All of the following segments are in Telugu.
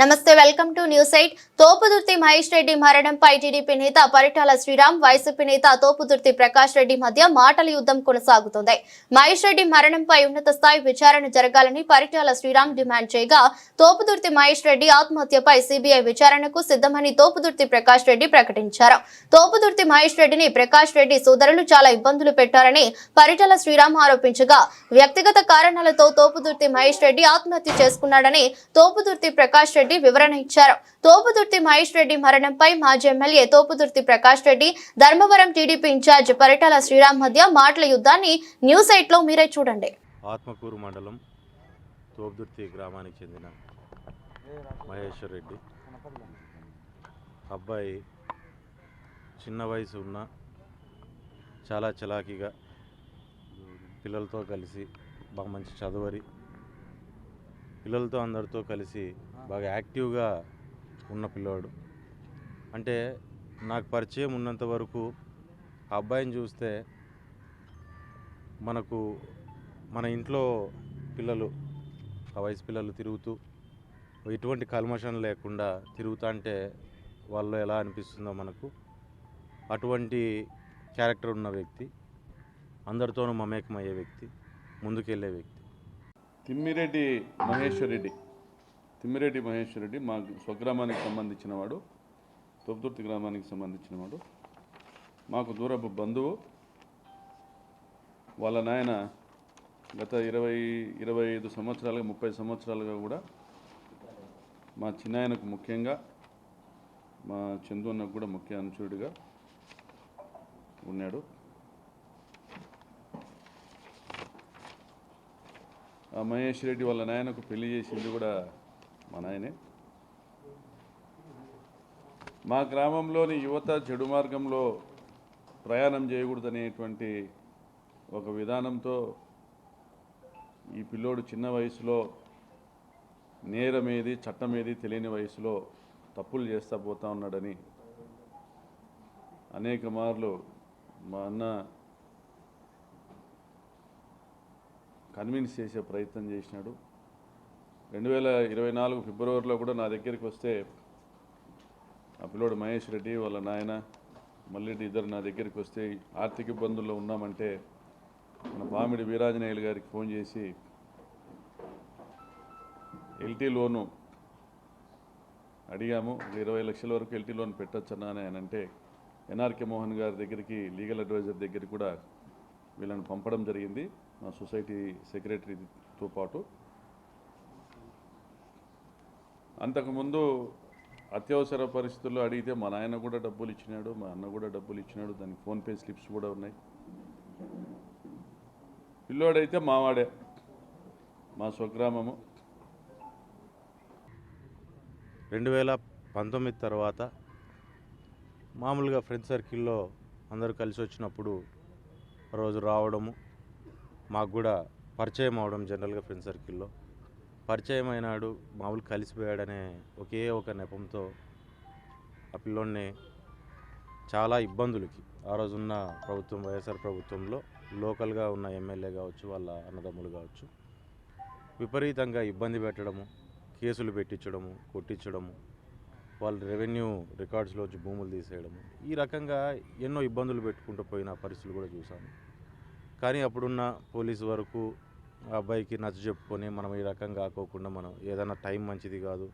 నమస్తే welcome to news eight. Thopudurthi Mahesh Reddy మరణంపై TDP నేత పరిటాల శ్రీరామ్ వైసీపీ నేత తోపుదుర్తి ప్రకాష్ రెడ్డి మధ్య మాటల యుద్ధం కొనసాగుతోంది. మహేష్ రెడ్డి మరణంపై ఉన్నత స్థాయి విచారణ జరగాలని పరిటాల శ్రీరామ్ డిమాండ్ చేయగా తోపుదుర్తి మహేష్ రెడ్డి ఆత్మహత్యపై సిబిఐ విచారణకు సిద్ధమని తోపుదుర్తి ప్రకాష్ రెడ్డి ప్రకటించారు. తోపుదుర్తి మహేష్ రెడ్డిని ప్రకాష్ రెడ్డి సోదరులు చాలా ఇబ్బందులు పెట్టారని పరిటాల శ్రీరామ్ ఆరోపించగా వ్యక్తిగత కారణాలతో తోపుదుర్తి మహేష్ రెడ్డి ఆత్మహత్య చేసుకున్నాడని తోపుదుర్తి ప్రకాష్ రెడ్డి వివరణ ఇచ్చారు. తోపుదుర్తి మహేష్ రెడ్డి మరణంపై మాజీ MLA Thopudurthi Prakash Reddy Dharmavaram TDP incharge Paritala Sriram మధ్య మాటల యుద్ధాన్ని న్యూస్ ఎయిట్లో మీరే చూడండి. ఆత్మకూరు మండలం తోపుదుర్తి గ్రామానికి చెందిన మహేశ్వర్ రెడ్డి. అబ్బాయి చిన్న వయసు ఉన్న చాలా చలాకీగా పిల్లలతో కలిసి బాగా మంచి చదువరి పిల్లలతో అందరితో కలిసి బాగా యాక్టివ్గా ఉన్న పిల్లవాడు. అంటే నాకు పరిచయం ఉన్నంత వరకు ఆ అబ్బాయిని చూస్తే మనకు మన ఇంట్లో పిల్లలు ఆ వయసు పిల్లలు తిరుగుతూ ఎటువంటి కల్మషం లేకుండా తిరుగుతా అంటే వాళ్ళు ఎలా అనిపిస్తుందో మనకు. అటువంటి క్యారెక్టర్ ఉన్న వ్యక్తి అందరితోనూ మమేకమయ్యే వ్యక్తి ముందుకెళ్ళే వ్యక్తి. తిమ్మిరెడ్డి మహేశ్వర్ రెడ్డి తిమ్మిరెడ్డి మహేశ్వర్ రెడ్డి మా స్వగ్రామానికి సంబంధించిన వాడు తొప్పుతుర్తి గ్రామానికి సంబంధించిన వాడు. మాకు దూరపు బంధువు. వాళ్ళ నాయన గత ఇరవై ఇరవై ఐదు సంవత్సరాలుగా ముప్పై సంవత్సరాలుగా కూడా మా చిన్నాయనకు ముఖ్యంగా మా చందు అన్నకు కూడా ముఖ్య అనుచరుడిగా ఉన్నాడు. మహేష్ రెడ్డి వాళ్ళ నాయనకు పెళ్ళి చేసింది కూడా మా నాయనే. మా గ్రామంలోని యువత చెడు మార్గంలో ప్రయాణం చేయకూడదనేటువంటి ఒక విధానంతో ఈ పిల్లోడు చిన్న వయసులో నేరం ఏది చట్టం ఏది తెలియని వయసులో తప్పులు చేస్తా పోతా ఉన్నాడని అనేక మార్లు మా అన్న కన్విన్స్ చేసే ప్రయత్నం చేసినాడు. రెండు వేల ఇరవై నాలుగు ఫిబ్రవరిలో కూడా నా దగ్గరికి వస్తే ఆ పిల్లోడు మహేష్ రెడ్డి వాళ్ళ నాయన మళ్ళీ ఇద్దరు నా దగ్గరికి వస్తే ఆర్థిక ఇబ్బందుల్లో ఉన్నామంటే మన పామిడి వీరాంజనేయులు గారికి ఫోన్ చేసి ఎల్టీ లోను అడిగాము. ఇరవై లక్షల వరకు ఎల్టీ లోన్ పెట్టొచ్చన్నా అని అంటే ఎన్ఆర్కే మోహన్ గారి దగ్గరికి లీగల్ అడ్వైజర్ దగ్గరికి కూడా వీళ్ళని పంపడం జరిగింది. సొసైటీ సెక్రటరీతో పాటు. అంతకుముందు అత్యవసర పరిస్థితుల్లో అడిగితే మా నాయన కూడా డబ్బులు ఇచ్చినాడు మా అన్న కూడా డబ్బులు ఇచ్చినాడు దానికి ఫోన్పే స్లిప్స్ కూడా ఉన్నాయి. పిల్లోడైతే మావాడే మా స్వగ్రామము. రెండు వేల పంతొమ్మిది తర్వాత మామూలుగా ఫ్రెండ్ సర్కిల్లో అందరూ కలిసి వచ్చినప్పుడు రోజు రావడము మాకు కూడా పరిచయం అవడం జనరల్గా ఫ్రెండ్ సర్కిల్లో. పరిచయం అయినాడు మామూలు కలిసిపోయాడనే ఒకే ఒక నెపంతో ఆ పిల్లోడిని చాలా ఇబ్బందులకి. ఆ రోజున్న ప్రభుత్వం వైఎస్ఆర్ ప్రభుత్వంలో లోకల్గా ఉన్న ఎమ్మెల్యే కావచ్చు వాళ్ళ అన్నదమ్ములు కావచ్చు విపరీతంగా ఇబ్బంది పెట్టడము కేసులు పెట్టించడము కొట్టించడము వాళ్ళ రెవెన్యూ రికార్డ్స్లోంచి భూములు తీసేయడము ఈ రకంగా ఎన్నో ఇబ్బందులు పెట్టుకుంటూ పోయిన పరిస్థితులు కూడా చూసాము కానీ అప్పుడున్న పోలీసు వరకు ఆ అబ్బాయికి నచ్చ చెప్పుకొని మనం ఈ రకంగా కాకోకుండా మనం ఏదైనా టైం మంచిది కాదు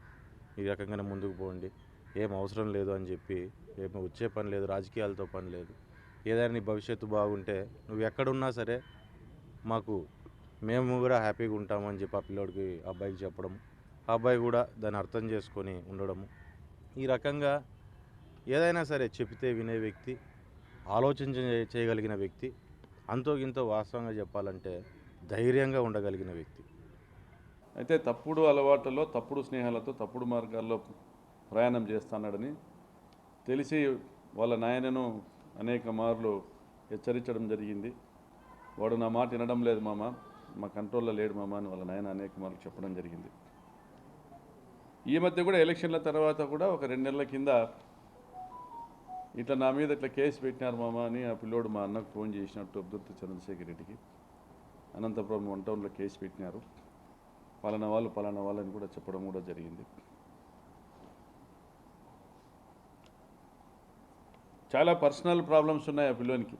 ఈ రకంగానే ముందుకు పోండి. ఏం అవసరం లేదు అని చెప్పి ఏమి వచ్చే పని లేదు రాజకీయాలతో పని లేదు. ఏదైనా నీ భవిష్యత్తు బాగుంటే నువ్వు ఎక్కడున్నా సరే మాకు మేము కూడా హ్యాపీగా ఉంటామని చెప్పి ఆ పిల్లోడికి ఆ అబ్బాయికి చెప్పడం ఆ అబ్బాయి కూడా దాన్ని అర్థం చేసుకొని ఉండడము ఈ రకంగా ఏదైనా సరే చెబితే వినే వ్యక్తి ఆలోచించ చేయగలిగిన వ్యక్తి అంతో గింతో వాస్తవంగా చెప్పాలంటే ధైర్యంగా ఉండగలిగిన వ్యక్తి. అయితే తప్పుడు అలవాట్లలో తప్పుడు స్నేహాలతో తప్పుడు మార్గాల్లో ప్రయాణం చేస్తున్నాడని తెలిసి వాళ్ళ నాయనను అనేక మార్లు హెచ్చరించడం జరిగింది. వాడు నా మాట వినడం లేదు మామ మా కంట్రోల్లో లేడు మామ అని వాళ్ళ నాయన అనేక మార్లు చెప్పడం జరిగింది. ఈ మధ్య కూడా ఎలక్షన్ల తర్వాత కూడా ఒక రెండు నెలల కింద ఇట్లా నా మీద ఇట్లా కేసు పెట్టినారు మామ అని ఆ పిల్లోడు మా అన్నకు ఫోన్ చేసినట్టు అబ్దుర్త చంద్రశేఖర్ రెడ్డికి. అనంతపురం వన్ టౌన్లో కేసు పెట్టినారు. పలానా వాళ్ళు పలానా వాళ్ళని కూడా చెప్పడం కూడా జరిగింది. చాలా పర్సనల్ ప్రాబ్లమ్స్ ఉన్నాయి ఆ పిల్లోనికి.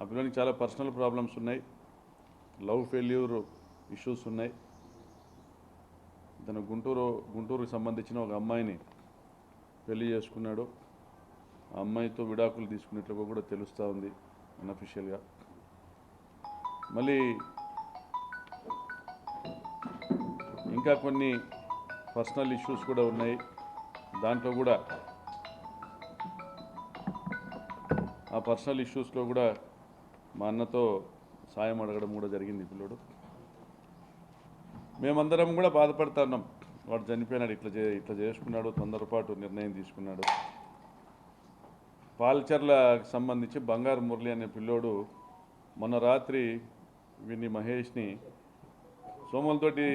ఆ పిల్లోనికి చాలా పర్సనల్ ప్రాబ్లమ్స్ ఉన్నాయి. లవ్ ఫెయిల్యూర్ ఇష్యూస్ ఉన్నాయి. తన గుంటూరు గుంటూరుకు సంబంధించిన ఒక అమ్మాయిని పెళ్ళి చేసుకున్నాడు ఆ అమ్మాయితో విడాకులు తీసుకున్నట్లుగా కూడా తెలుస్తూ ఉంది అన్అఫిషియల్గా. మళ్ళీ ఇంకా కొన్ని పర్సనల్ ఇష్యూస్ కూడా ఉన్నాయి. దాంట్లో కూడా ఆ పర్సనల్ ఇష్యూస్లో కూడా మా అన్నతో సాయం అడగడం కూడా జరిగింది పిల్లడు పిల్లోడు. మేమందరం కూడా బాధపడుతున్నాం వాడు చనిపోయినాడు ఇట్లా చే ఇట్లా చేసుకున్నాడు తొందరపాటు నిర్ణయం తీసుకున్నాడు. పాల్చర్లకు సంబంధించి బంగారు మురళి అనే పిల్లోడు మొన్న రాత్రి విని మహేష్ని సోమలతోటి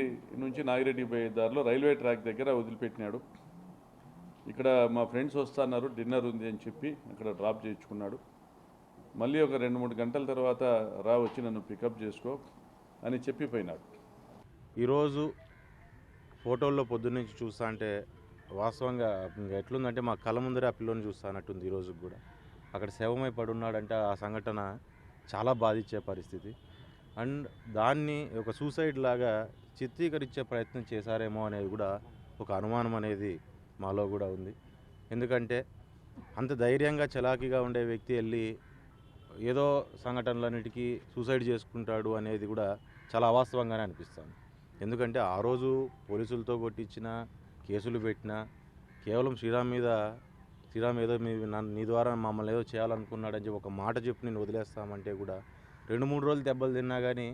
నుంచి నాగిరెడ్డి పోయే దారిలో రైల్వే ట్రాక్ దగ్గర వదిలిపెట్టినాడు. ఇక్కడ మా ఫ్రెండ్స్ వస్తున్నారు డిన్నర్ ఉంది అని చెప్పి అక్కడ డ్రాప్ చేయించుకున్నాడు. మళ్ళీ ఒక రెండు మూడు గంటల తర్వాత రా వచ్చి నన్ను పికప్ చేసుకో అని చెప్పిపోయినాడు ఈరోజు ఫోటోల్లో పొద్దున్నుంచి చూస్తా అంటే వాస్తవంగా ఎట్లుందంటే మా కళ్ళ ముందరే ఆ పిల్లని చూస్తానట్టుంది ఈరోజు కూడా. అక్కడ శవమై పడున్నాడంటే ఆ సంఘటన చాలా బాధించే పరిస్థితి. అండ్ దాన్ని ఒక సూసైడ్ లాగా చిత్రీకరించే ప్రయత్నం చేశారేమో అనేది కూడా ఒక అనుమానం అనేది మాలో కూడా ఉంది. ఎందుకంటే అంత ధైర్యంగా చలాకీగా ఉండే వ్యక్తి వెళ్ళి ఏదో సంఘటనలన్నిటికీ సూసైడ్ చేసుకుంటాడు అనేది కూడా చాలా అవాస్తవంగానే అనిపిస్తుంది. ఎందుకంటే ఆ రోజు పోలీసులతో కొట్టించిన కేసులు పెట్టినా కేవలం శ్రీరామ్ మీద శ్రీరామ్ ఏదో మీ నన్ను- నీ ద్వారా మమ్మల్ని ఏదో చేయాలనుకున్నాడని చెప్పి ఒక మాట చెప్పి నేను వదిలేస్తామంటే కూడా రెండు మూడు రోజులు దెబ్బలు తిన్నా కానీ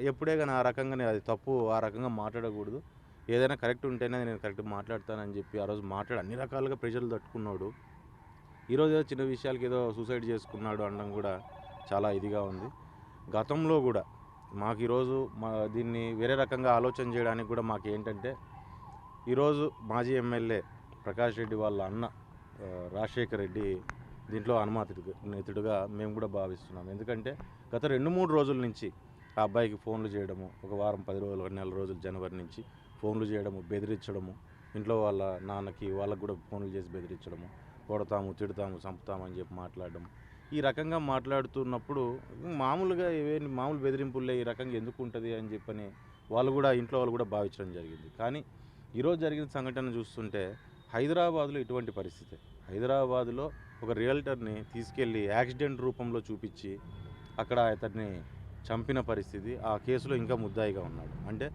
ఎప్పుడే కానీ ఆ రకంగానే అది తప్పు ఆ రకంగా మాట్లాడకూడదు. ఏదైనా కరెక్ట్ ఉంటేనే నేను కరెక్ట్ మాట్లాడతానని చెప్పి ఆ రోజు మాట్లాడి అన్ని రకాలుగా ప్రెషర్లు తట్టుకున్నాడు. ఈరోజు ఏదో చిన్న విషయాలకి ఏదో సూసైడ్ చేసుకున్నాడు అనడం కూడా చాలా ఇదిగా ఉంది. గతంలో కూడా మాకు ఈరోజు మా దీన్ని వేరే రకంగా ఆలోచన చేయడానికి కూడా మాకు ఏంటంటే ఈరోజు మాజీ ఎమ్మెల్యే ప్రకాష్ రెడ్డి వాళ్ళ అన్న రాజశేఖర్ రెడ్డి దీంట్లో అనుమాతుడు నేతుడుగా మేము కూడా భావిస్తున్నాం. ఎందుకంటే గత రెండు మూడు రోజుల నుంచి ఆ అబ్బాయికి ఫోన్లు చేయడము ఒక వారం పది రోజులు ఒక నెల రోజులు జనవరి నుంచి ఫోన్లు చేయడము బెదిరించడము ఇంట్లో వాళ్ళ నాన్నకి వాళ్ళకు కూడా ఫోన్లు చేసి బెదిరించడము కొడతాము తిడతాము చంపుతాము అని చెప్పి మాట్లాడడం ఈ రకంగా మాట్లాడుతున్నప్పుడు మామూలుగా ఇవేంటి మామూలు బెదిరింపులే ఈ రకంగా ఎందుకు ఉంటుంది అని చెప్పని వాళ్ళు కూడా ఇంట్లో వాళ్ళు కూడా భావించడం జరిగింది. కానీ ఈరోజు జరిగిన సంఘటన చూస్తుంటే హైదరాబాద్లో ఇటువంటి పరిస్థితి. హైదరాబాద్లో ఒక రియల్టర్ని తీసుకెళ్ళి యాక్సిడెంట్ రూపంలో చూపించి అక్కడ అతన్ని చంపిన పరిస్థితి ఆ కేసులో ఇంకా ముద్దాయిగా ఉన్నాడు. అంటే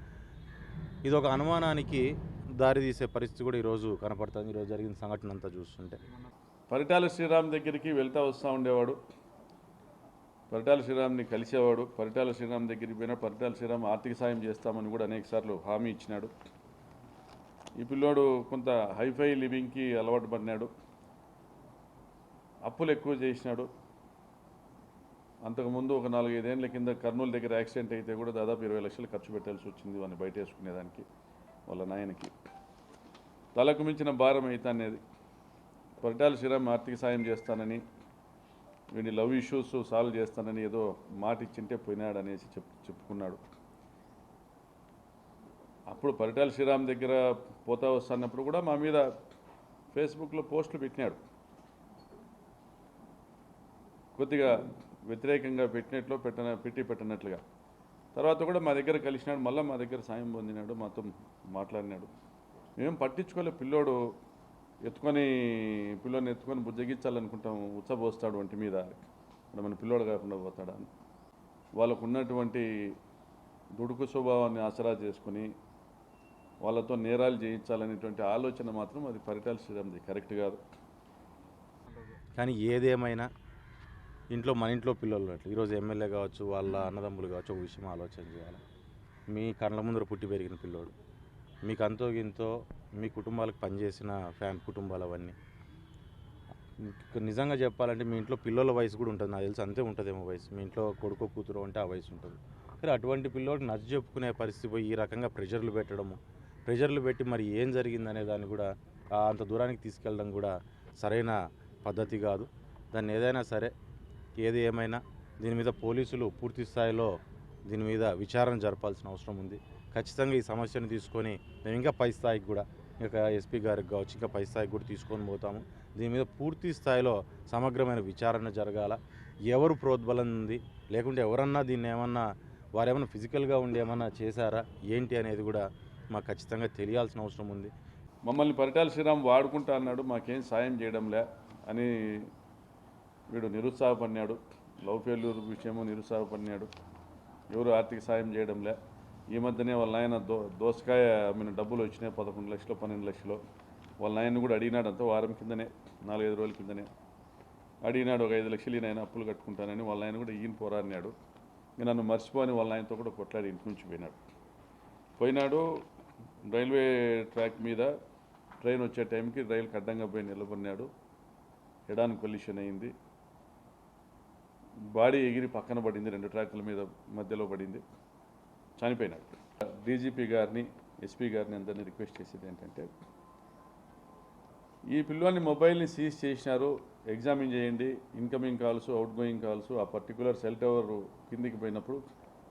ఇది ఒక అనుమానానికి దారితీసే పరిస్థితి కూడా ఈరోజు కనపడుతుంది. ఈరోజు జరిగిన సంఘటన అంతా చూస్తుంటే. పరిటాల శ్రీరామ్ దగ్గరికి వెళ్తా వస్తూ ఉండేవాడు. పరిటాల శ్రీరామ్ని కలిసేవాడు. పరిటాల శ్రీరామ్ దగ్గరికి పోయినా పరిటాల శ్రీరామ్ ఆర్థిక సాయం చేస్తామని కూడా అనేకసార్లు హామీ ఇచ్చినాడు. ఈ పిల్లోడు కొంత హైఫై లివింగ్కి అలవాటు పడినాడు. అప్పులు ఎక్కువ చేసినాడు. అంతకుముందు ఒక నాలుగైదేళ్ళ కింద కర్నూలు దగ్గర యాక్సిడెంట్ అయితే కూడా దాదాపు ఇరవై లక్షలు ఖర్చు పెట్టాల్సి వచ్చింది వాడిని బయట వేసుకునేదానికి వాళ్ళ నాయనకి. తలకు మించిన భారం అయితే అనేది. పరిటాల శ్రీరామ్ ఆర్థిక సాయం చేస్తానని వీడి లవ్ ఇష్యూస్ సాల్వ్ చేస్తానని ఏదో మాట ఇచ్చింటే పోయినాడు అనేసి చెప్ చెప్పుకున్నాడు. అప్పుడు పరిటాల శ్రీరామ్ దగ్గర పోతా వస్తున్నప్పుడు కూడా మా మీద ఫేస్బుక్లో పోస్టులు పెట్టినాడు. కొద్దిగా వ్యతిరేకంగా పెట్టినట్లు పెట్టన పెట్టి పెట్టినట్లుగా. తర్వాత కూడా మా దగ్గర కలిసినాడు మళ్ళీ మా దగ్గర సాయం పొందినాడు మాతో మాట్లాడినాడు. మేము పట్టించుకోలే పిల్లోడు. ఎత్తుకొని పిల్లోని ఎత్తుకొని బుజ్జగించాలనుకుంటాం ఉచ్చబోస్తాడు వంటి మీద. మన పిల్లోడు కాకుండా పోతాడా అని. వాళ్ళకు ఉన్నటువంటి దుడుకు స్వభావాన్ని ఆసరా చేసుకుని వాళ్ళతో నేరాలు చేయించాలనేటువంటి ఆలోచన మాత్రం అది పరిటాల శ్రీరామ్ది. కరెక్ట్ కాదు. కానీ ఏదేమైనా ఇంట్లో మన ఇంట్లో పిల్లలు ఉన్నట్లు ఈరోజు ఎమ్మెల్యే కావచ్చు వాళ్ళ అన్నదమ్ములు కావచ్చు ఒక విషయం ఆలోచన చేయాలి. మీ కళ్ళ ముందర పుట్టి పెరిగిన పిల్లోడు. మీకు అంతో గింతో మీ కుటుంబాలకు పనిచేసిన ఫ్యాన్ కుటుంబాలు అవన్నీ. నిజంగా చెప్పాలంటే మీ ఇంట్లో పిల్లల వయసు కూడా ఉంటుంది. నాకు తెలిసి అంతే ఉంటుందేమో వయసు. మీ ఇంట్లో కొడుకు కూతురు అంటే ఆ వయసు ఉంటుంది. కానీ అటువంటి పిల్లోడు నచ్చ చెప్పుకునే పరిస్థితి పోయి ఈ రకంగా ప్రెషర్లు పెట్టడము ప్రెషర్లు పెట్టి మరి ఏం జరిగిందనే దాన్ని కూడా అంత దూరానికి తీసుకెళ్ళడం కూడా సరైన పద్ధతి కాదు. దాన్ని ఏదైనా సరే ఏది ఏమైనా దీని మీద పోలీసులు పూర్తి స్థాయిలో దీని మీద విచారణ జరపాల్సిన అవసరం ఉంది. ఖచ్చితంగా ఈ సమస్యను తీసుకొని మేము ఇంకా పై స్థాయికి కూడా ఇంకా ఎస్పీ గారికి కావచ్చు ఇంకా పై స్థాయికి కూడా తీసుకొని పోతాము. దీని మీద పూర్తి స్థాయిలో సమగ్రమైన విచారణ జరగాల. ఎవరు ప్రోద్బలం ఉంది? లేకుంటే ఎవరన్నా దీన్ని ఏమన్నా వారు ఏమైనా ఫిజికల్గా ఉండి ఏమన్నా చేశారా? ఏంటి అనేది కూడా మాకు ఖచ్చితంగా తెలియాల్సిన అవసరం ఉంది. మమ్మల్ని పరిటాల శ్రీరామ్ వాడుకుంటా అన్నాడు మాకేం సాయం చేయడంలే అని వీడు నిరుత్సాహపడినాడు. లవ్ ఫెయిల్యూర్ విషయము నిరుత్సాహపడినాడు. ఎవరు ఆర్థిక సాయం చేయడంలే ఈ మధ్యనే వాళ్ళ నాయన దో దోసకాయ మీన డబ్బులు వచ్చినాయి పదకొండు లక్షలు పన్నెండు లక్షలు. వాళ్ళ నాయన కూడా అడిగినాడు అంత వారం కిందనే నాలుగైదు రోజుల కిందనే. అడిగినాడు ఒక ఐదు లక్షలు ఈయన అప్పులు కట్టుకుంటానని వాళ్ళ ఆయన కూడా ఈయన పోరాడినాడు ఇంక నన్ను మర్చిపోని వాళ్ళ ఆయనతో కూడా కొట్లాడి ఇంటి నుంచి పోయినాడు. పోయినాడు రైల్వే ట్రాక్ మీద ట్రైన్ వచ్చే టైంకి రైలు అడ్డంగా పోయి నిలబడినాడు. ఎడాన్ కొల్యూషన్ అయింది. బాడీ ఎగిరి పక్కన పడింది రెండు ట్రాక్ల మీద మధ్యలో పడింది. చనిపోయినాడు. డీజీపీ గారిని ఎస్పీ గారిని అందరినీ రిక్వెస్ట్ చేసేది ఏంటంటే ఈ పిల్లోని మొబైల్ని సీజ్ చేసినారు ఎగ్జామిన్ చేయండి incoming calls outgoing calls ఆ పర్టికులర్ సెల్ టవర్ కిందికి పోయినప్పుడు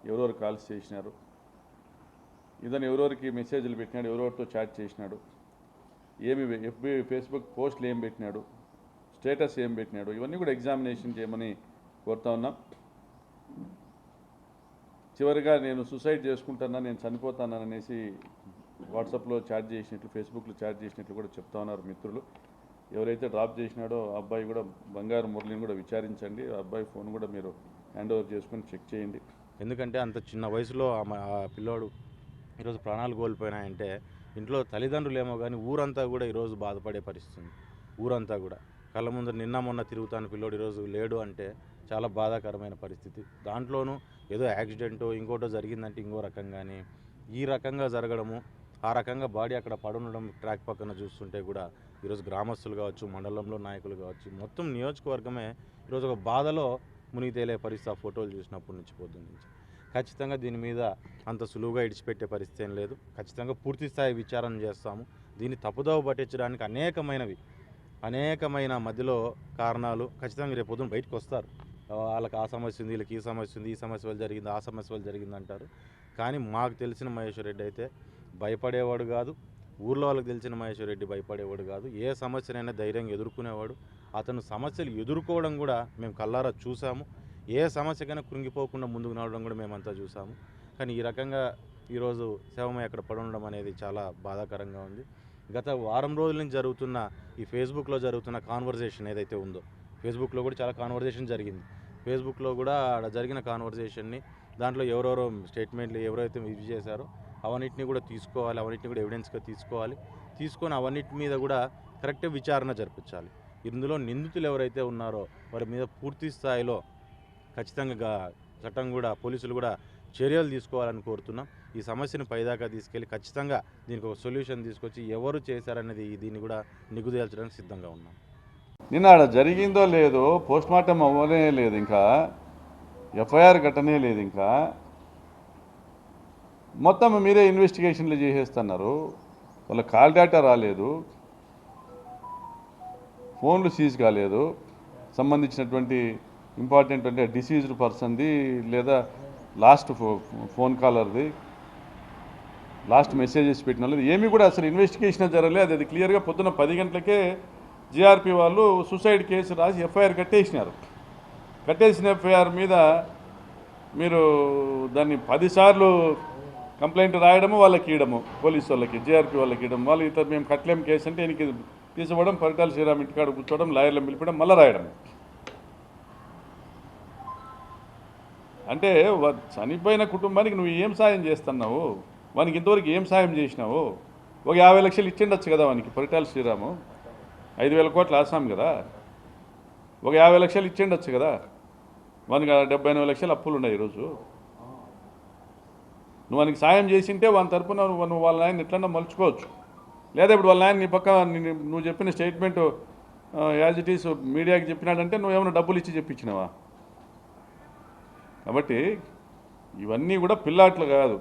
ఎవరెవరు కాల్స్ చేసినారు ఇదని ఎవరెవరికి మెసేజ్లు పెట్టినాడు ఎవరెవరితో చాట్ చేసినాడు ఏమి ఎఫ్బి ఫేస్బుక్ పోస్ట్లు ఏం పెట్టినాడు స్టేటస్ ఏం పెట్టినాడు ఇవన్నీ కూడా ఎగ్జామినేషన్ చేయమని కోరుతా ఉన్నాం. చివరిగా నేను సూసైడ్ చేసుకుంటానా నేను చనిపోతాననేసి వాట్సాప్లో చాట్ చేసినట్లు ఫేస్బుక్లో చాట్ చేసినట్లు కూడా చెప్తా ఉన్నారు మిత్రులు. ఎవరైతే డ్రాప్ చేసినాడో ఆ అబ్బాయి కూడా బంగారు మురళిని కూడా విచారించండి. ఆ అబ్బాయి ఫోన్ కూడా మీరు హ్యాండ్ ఓవర్ చేసుకొని చెక్ చేయండి. ఎందుకంటే అంత చిన్న వయసులో ఆ ఆ పిల్లోడు ఈరోజు ప్రాణాలు కోల్పోయినాయంటే ఇంట్లో తల్లిదండ్రులు ఏమో కానీ ఊరంతా కూడా ఈరోజు బాధపడే పరిస్థితి ఊరంతా కూడా. కళ్ళ ముందు నిన్న మొన్న తిరుగుతాను పిల్లోడు ఈరోజు లేడు అంటే చాలా బాధాకరమైన పరిస్థితి. దాంట్లోనూ ఏదో యాక్సిడెంటో ఇంకోటో జరిగిందంటే ఇంకో రకంగానే ఈ రకంగా జరగడము ఆ రకంగా బాడీ అక్కడ పడుండడం ట్రాక్ పక్కన చూస్తుంటే కూడా ఈరోజు గ్రామస్తులు కావచ్చు మండలంలో నాయకులు కావచ్చు మొత్తం నియోజకవర్గమే ఈరోజు ఒక బాధలో మునిగి తేలే పరిస్థితి. ఆ ఫోటోలు చూసినప్పటి నుంచి పొద్దున్న నుంచి. ఖచ్చితంగా దీని మీద అంత సులువుగా ఇడిచిపెట్టే పరిస్థితి ఏం లేదు. ఖచ్చితంగా పూర్తి స్థాయి విచారణ చేస్తాము. దీన్ని తప్పుదోవ పట్టించడానికి అనేకమైనవి అనేకమైన మధ్యలో కారణాలు ఖచ్చితంగా రేపు పొద్దున బయటకు వస్తారు. వాళ్ళకి ఆ సమస్య ఉంది వీళ్ళకి ఈ సమస్య ఉంది ఈ సమస్య వల్ల జరిగింది ఆ సమస్య వల్ల జరిగింది అంటారు. కానీ మాకు తెలిసిన మహేశ్వర్ రెడ్డి అయితే భయపడేవాడు కాదు. ఊర్లో వాళ్ళకి తెలిసిన మహేశ్వర్ రెడ్డి భయపడేవాడు కాదు. ఏ సమస్యనైనా ధైర్యంగా ఎదుర్కొనేవాడు. అతను సమస్యలు ఎదుర్కోవడం కూడా మేము కల్లారా చూసాము. ఏ సమస్యకైనా కృంగిపోకుండా ముందుకు నడవడం కూడా మేమంతా చూసాము. కానీ ఈ రకంగా ఈరోజు శవమై అక్కడ పడడం అనేది చాలా బాధాకరంగా ఉంది. గత వారం రోజుల నుంచి జరుగుతున్న ఈ ఫేస్బుక్లో జరుగుతున్న కాన్వర్జేషన్ ఏదైతే ఉందో ఫేస్బుక్లో కూడా చాలా కాన్వర్జేషన్ జరిగింది. ఫేస్బుక్లో కూడా ఆడ జరిగిన కాన్వర్జేషన్ని దాంట్లో ఎవరెవరో స్టేట్మెంట్లు ఎవరైతే ఇది చేశారో అవన్నిటిని కూడా తీసుకోవాలి అవన్నిటిని కూడా ఎవిడెన్స్గా తీసుకోవాలి. తీసుకొని అవన్నిటి మీద కూడా కరెక్ట్ విచారణ జరిపించాలి. ఇందులో నిందితులు ఎవరైతే ఉన్నారో వారి మీద పూర్తి స్థాయిలో ఖచ్చితంగా చట్టం కూడా పోలీసులు కూడా చర్యలు తీసుకోవాలని కోరుతున్నాం. ఈ సమస్యను పైదాకా తీసుకెళ్ళి ఖచ్చితంగా దీనికి ఒక సొల్యూషన్ తీసుకొచ్చి ఎవరు చేశారనేది దీన్ని కూడా నిగుదేల్చడానికి సిద్ధంగా ఉన్నాం. నిన్న ఆడ జరిగిందో లేదో పోస్ట్ మార్టం అవ్వనే లేదు ఇంకా. ఎఫ్ఐఆర్ కట్టనే లేదు ఇంకా. మొత్తం మీరే ఇన్వెస్టిగేషన్లు చేసేస్తున్నారు. వాళ్ళ కాల్ డేటా రాలేదు. ఫోన్లు సీజ్ కాలేదు. సంబంధించినటువంటి ఇంపార్టెంట్ అంటే డిసీజ్డ్ పర్సన్ది లేదా లాస్ట్ ఫో ఫోన్ కాలర్ది లాస్ట్ మెసేజెస్ పెట్టిన వాళ్ళది. ఏమీ కూడా అసలు ఇన్వెస్టిగేషన్ జరగలేదు అది క్లియర్గా పొద్దున పది గంటలకే జిఆర్పి వాళ్ళు సూసైడ్ కేసు రాసి ఎఫ్ఐఆర్ కట్టేసినారు. కట్టేసిన ఎఫ్ఐఆర్ మీద మీరు దాన్ని పదిసార్లు కంప్లైంట్ రాయడము వాళ్ళకి ఇవ్వడము పోలీసు వాళ్ళకి జిఆర్పి వాళ్ళకి ఇవ్వడం వాళ్ళు ఇతర మేము కట్టలేం కేసు అంటే ఈయనకి తీసుకోవడం పరిటాల శ్రీరామ్ ఇంటికాడ కూర్చోవడం లాయర్లను పిలిపడం మళ్ళీ రాయడం అంటే చనిపోయిన కుటుంబానికి నువ్వు ఏం సాయం చేస్తున్నావు? వానికి ఇంతవరకు ఏం సాయం చేసినావు? ఒక యాభై లక్షలు ఇచ్చిండొచ్చు కదా వానికి పరిటాల శ్రీరాము. ఐదు వేల కోట్లు ఆసాం కదా. ఒక యాభై లక్షలు ఇచ్చిండొచ్చు కదా. వానికి డెబ్బై ఎనభై లక్షలు అప్పులు ఉన్నాయి ఈరోజు. నువ్వు వానికి సాయం చేసింటే వాని తరపున నువ్వు వాళ్ళ ఆయన ఎట్లన్నా మలుచుకోవచ్చు. లేదా ఇప్పుడు వాళ్ళ ఆయన నీ పక్క నువ్వు చెప్పిన స్టేట్మెంట్ యాజ్ ఇట్ ఈస్ మీడియాకి చెప్పినాడంటే నువ్వు ఏమైనా డబ్బులు ఇచ్చి చెప్పించినావా కాబట్టి ఇవన్నీ కూడా పిల్లాట్లు కాదు.